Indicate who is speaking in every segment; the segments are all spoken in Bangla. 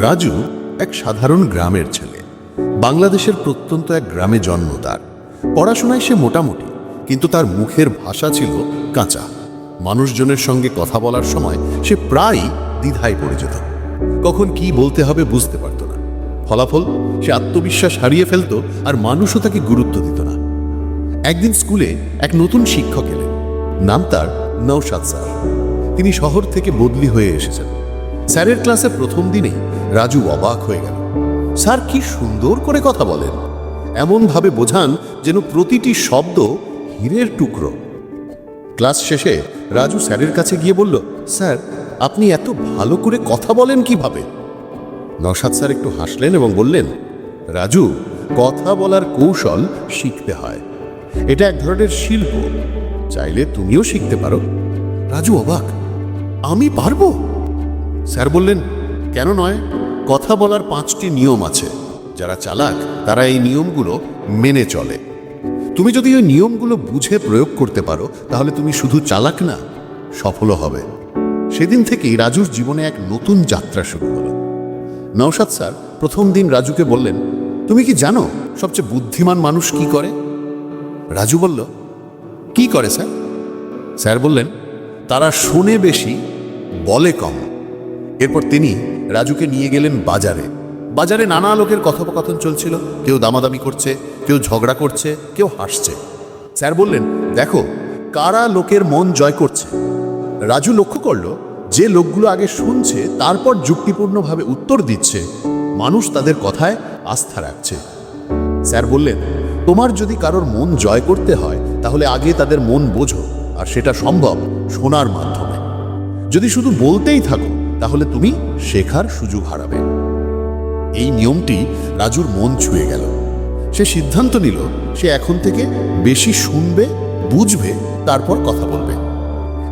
Speaker 1: রাজু এক সাধারণ গ্রামের ছেলে। বাংলাদেশের প্রত্যন্ত এক গ্রামে জন্ম তার। পড়াশোনায় সে মোটামুটি, কিন্তু তার মুখের ভাষা ছিল কাঁচা। মানুষজনের সঙ্গে কথা বলার সময় সে প্রায়ই দ্বিধায় পড়ে যেত। কখন কি বলতে হবে বুঝতে পারত না। ফলাফল, সে আত্মবিশ্বাস হারিয়ে ফেলতো আর মানুষও তাকে গুরুত্ব দিত না। একদিন স্কুলে এক নতুন শিক্ষক এলেন। নাম তার নৌসাদ স্যার। তিনি শহর থেকে বদলি হয়ে এসেছেন। স্যারের ক্লাসে প্রথম দিনেই রাজু অবাক হয়ে গেল। স্যার কি সুন্দর করে কথা বলেন। এমনভাবে বোঝান যেন প্রতিটি শব্দ হীরের টুকরো। ক্লাস শেষে রাজু স্যারের কাছে গিয়ে বলল, স্যার, আপনি এত ভালো করে কথা বলেন কীভাবে? নসাদ স্যার একটু হাসলেন এবং বললেন, রাজু, কথা বলার কৌশল শিখতে হয়। এটা এক ধরনের শিল্প। চাইলে তুমিও শিখতে পারো। রাজু অবাক, আমি পারব? স্যার বললেন, কেন নয়? কথা বলার পাঁচটি নিয়ম আছে। যারা চালাক, তারা এই নিয়মগুলো মেনে চলে। তুমি যদি ওই নিয়মগুলো বুঝে প্রয়োগ করতে পারো, তাহলে তুমি শুধু চালাক না, সফলও হবে। সেদিন থেকেই রাজুর জীবনে এক নতুন যাত্রা শুরু হলো। নওশাদ স্যার প্রথম দিন রাজুকে বললেন, তুমি কি জানো সবচেয়ে বুদ্ধিমান মানুষ কি করে? রাজু বলল, কি করে স্যার? স্যার বললেন, তারা শোনে বেশি, বলে কম। এরপর তিনি রাজুকে নিয়ে গেলেন বাজারে। বাজারে নানা লোকের কথোপকথন চলছিল। কেউ দামাদামি করছে, কেউ ঝগড়া করছে, কেউ হাসছে। স্যার বললেন, দেখো, কারা লোকের মন জয় করছে? রাজু লক্ষ্য করল, যে লোকগুলো আগে শুনছে, তারপর যুক্তিপূর্ণভাবে উত্তর দিচ্ছে। মানুষ তাদের কথায় আস্থা রাখছে। স্যার বললেন, তোমার যদি কারোর মন জয় করতে হয়, তাহলে আগে তাদের মন বোঝো, আর সেটা সম্ভব শোনার মাধ্যমে। যদি শুধু বলতেই থাকো তাহলে তুমি শেখার সুযোগ হারাবে। এই নিয়মটি রাজুর মন ছুঁয়ে গেল। সে সিদ্ধান্ত নিল, সে এখন থেকে বেশি শুনবে, বুঝবে, তারপর কথা বলবে।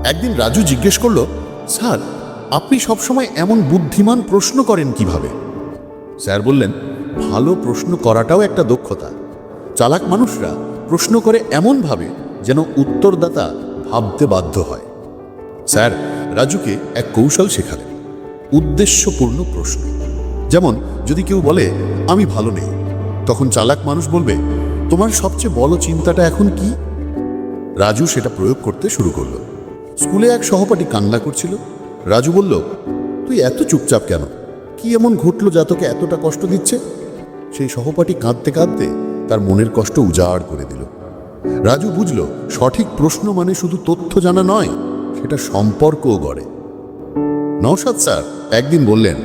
Speaker 1: একদিন রাজু জিজ্ঞেস করল, স্যার, আপনি সবসময় এমন বুদ্ধিমান প্রশ্ন করেন কীভাবে? স্যার বললেন, ভালো প্রশ্ন করাটাও একটা দক্ষতা। চালাক মানুষরা প্রশ্ন করে এমনভাবে যেন উত্তরদাতা ভাবতে বাধ্য হয়। স্যার, রাজুকে এক কৌশল শেখালেন। উদ্দেশ্যপূর্ণ প্রশ্ন। যেমন, যদি কেউ বলে, আমি ভালো নেই তখন চালাক মানুষ বলবে, তোমার সবচেয়ে বড় চিন্তাটা এখন কি? রাজু সেটা প্রয়োগ করতে শুরু করল। স্কুলে এক সহপাঠী কান্না করছিল। রাজু বলল, তুই এত চুপচাপ কেন? কি এমন ঘটলো যা তোকে এতটা কষ্ট দিচ্ছে? সেই সহপাঠী কাঁদতে কাঁদতে তার মনের কষ্ট উজাড় করে দিল। রাজু বুঝল, সঠিক প্রশ্ন মানে শুধু তথ্য জানা নয়, সেটা সম্পর্কও গড়ে। নওশাদ স্যার একদিন বললেন,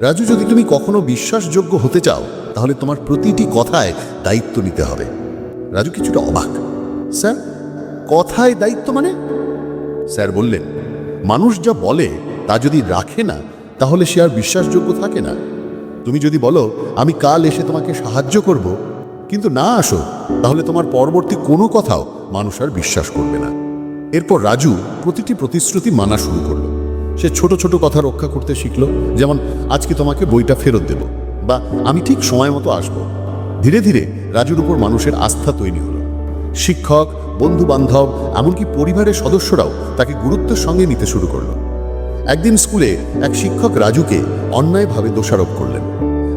Speaker 1: রাজু, যদি তুমি কখনো বিশ্বাসযোগ্য হতে চাও, তাহলে তোমার প্রতিটি কথায় দায়িত্ব নিতে হবে। রাজু কিছুটা অবাক। স্যার, কথায় দায়িত্ব মানে? স্যার বললেন, মানুষ যা বলে তা যদি রাখে না, তাহলে সে আর বিশ্বাসযোগ্য থাকে না। তুমি যদি বলো, আমি কাল এসে তোমাকে সাহায্য করব, কিন্তু না আসো, তাহলে তোমার পরবর্তী কোনো কথাও মানুষ আর বিশ্বাস করবে না। এরপর রাজু প্রতিটি প্রতিশ্রুতি মানা শুরু করল। সে ছোট ছোট কথা রক্ষা করতে শিখলো, যেমন, আজকে তোমাকে বইটা ফেরত দেব। বা, আমি ঠিক সময় মতো আসব। ধীরে ধীরে রাজুর উপর মানুষের আস্থা তৈরি হলো। শিক্ষক বন্ধু বান্ধব এমনকি পরিবারের সদস্যরাও তাকে গুরুত্বের সঙ্গে নিতে শুরু করল। একদিন স্কুলে এক শিক্ষক রাজুকে অন্যায়ভাবে দোষারোপ করলেন।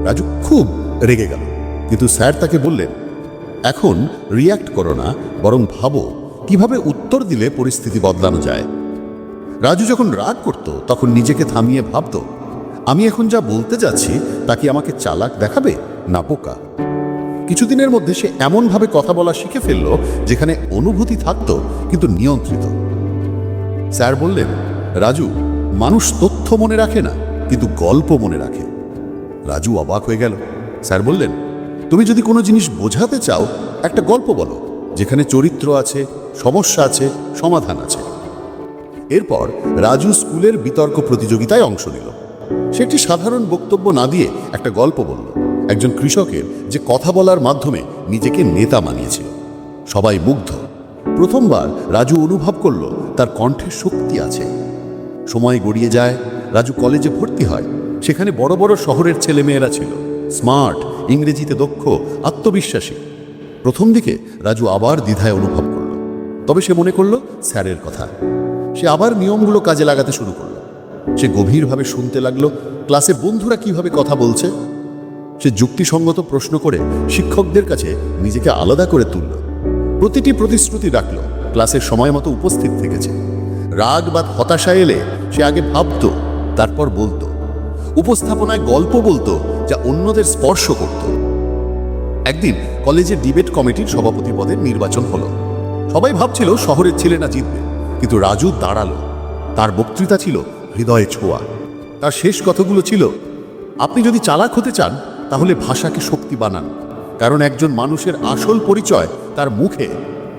Speaker 1: রাজু খুব রেগে গেল, কিন্তু স্যার তাকে বললেন, এখন রিয়্যাক্ট করো না, বরং ভাবো কীভাবে উত্তর দিলে পরিস্থিতি বদলানো যায়। রাজু যখন রাগ করত, তখন নিজেকে থামিয়ে ভাবত, আমি এখন যা বলতে যাচ্ছি, তা কি আমাকে চালাক দেখাবে না পোকা কিছুদিনের মধ্যে সে এমনভাবে কথা বলা শিখে ফেলল, যেখানে অনুভূতি থাকত, কিন্তু নিয়ন্ত্রিত। স্যার বললেন, রাজু, মানুষ তথ্য মনে রাখে না, কিন্তু গল্প মনে রাখে। রাজু অবাক হয়ে গেল। স্যার বললেন, তুমি যদি কোনো জিনিস বোঝাতে চাও, একটা গল্প বলো, যেখানে চরিত্র আছে, সমস্যা আছে, সমাধান আছে। এরপর রাজু স্কুলের বিতর্ক প্রতিযোগিতায় অংশ নিল। সেটি সাধারণ বক্তব্য না দিয়ে একটা গল্প বলল। একজন কৃষকের যে কথা বলার মাধ্যমে নিজেকে নেতা মানিয়েছিল। সবাই মুগ্ধ। প্রথমবার রাজু অনুভব করল তার কণ্ঠে শক্তি আছে। সময় গড়িয়ে যায়, রাজু কলেজে ভর্তি হয়। সেখানে বড় বড় শহরের ছেলেমেয়েরা ছিল। স্মার্ট, ইংরেজিতে দক্ষ, আত্মবিশ্বাসী। প্রথম দিকে রাজু আবার দ্বিধায় অনুভব করল। তবে সে মনে করল, স্যারের কথা। সে আবার নিয়মগুলো কাজে লাগাতে শুরু করল। সে গভীরভাবে শুনতে লাগল, ক্লাসে বন্ধুরা কীভাবে কথা বলছে। সে যুক্তিসঙ্গত প্রশ্ন করে শিক্ষকদের কাছে নিজেকে আলাদা করে তুলল। প্রতিটি প্রতিশ্রুতি রাখল, ক্লাসের সময় মতো উপস্থিত থেকেছে। রাগ বা হতাশা এলে সে আগে ভাবতো, তারপর বলতো। উপস্থাপনায় গল্প বলতো, যা অন্যদের স্পর্শ করত। একদিন কলেজের ডিবেট কমিটির সভাপতি পদের নির্বাচন হলো। সবাই ভাবছিল শহরের ছেলেরা জিতবে। কিন্তু রাজু দাঁড়াল। তার বক্তৃতা ছিল হৃদয়ে ছোঁয়া। তার শেষ কথাগুলো ছিল, আপনি যদি চালাক হতে চান, তাহলে ভাষাকে শক্তি বানান। কারণ একজন মানুষের আসল পরিচয় তার মুখে।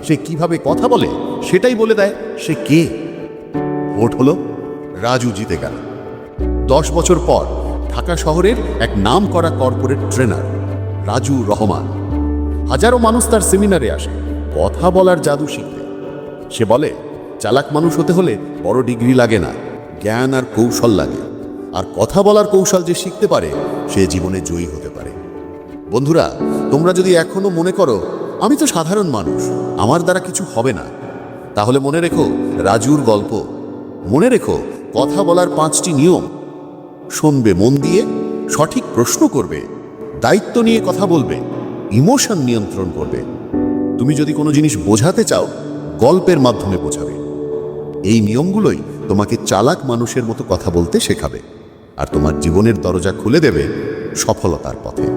Speaker 1: সে কীভাবে কথা বলে, সেটাই বলে দেয় সে কে। ভোট হলো রাজু জিতে গেল। দশ বছর পর ঢাকা শহরের এক নাম করা কর্পোরেট ট্রেনার, রাজু রহমান। হাজারো মানুষ তার সেমিনারে আসে, কথা বলার জাদু শিখতে। সে বলে চালাক মানুষ হতে হলে বড় ডিগ্রি লাগে না। জ্ঞান আর কৌশল লাগে। আর কথা বলার কৌশল যে শিখতে পারে, সে জীবনে জয়ী হতে পারে। বন্ধুরা, তোমরা যদি এখনও মনে করো, আমি তো সাধারণ মানুষ, আমার দ্বারা কিছু হবে না। তাহলে মনে রেখো, রাজুর গল্প। মনে রেখো, কথা বলার পাঁচটি নিয়ম। শুনবে মন দিয়ে, সঠিক প্রশ্ন করবে, দায়িত্ব নিয়ে কথা বলবে, ইমোশন নিয়ন্ত্রণ করবে। তুমি যদি কোনো জিনিস বোঝাতে চাও, গল্পের মাধ্যমে বোঝাবে। এই নিয়মগুলোই তোমাকে চালাক মানুষের মতো কথা বলতে শেখাবে। আর তোমার জীবনের দরজা খুলে দেবে সফলতার পথে।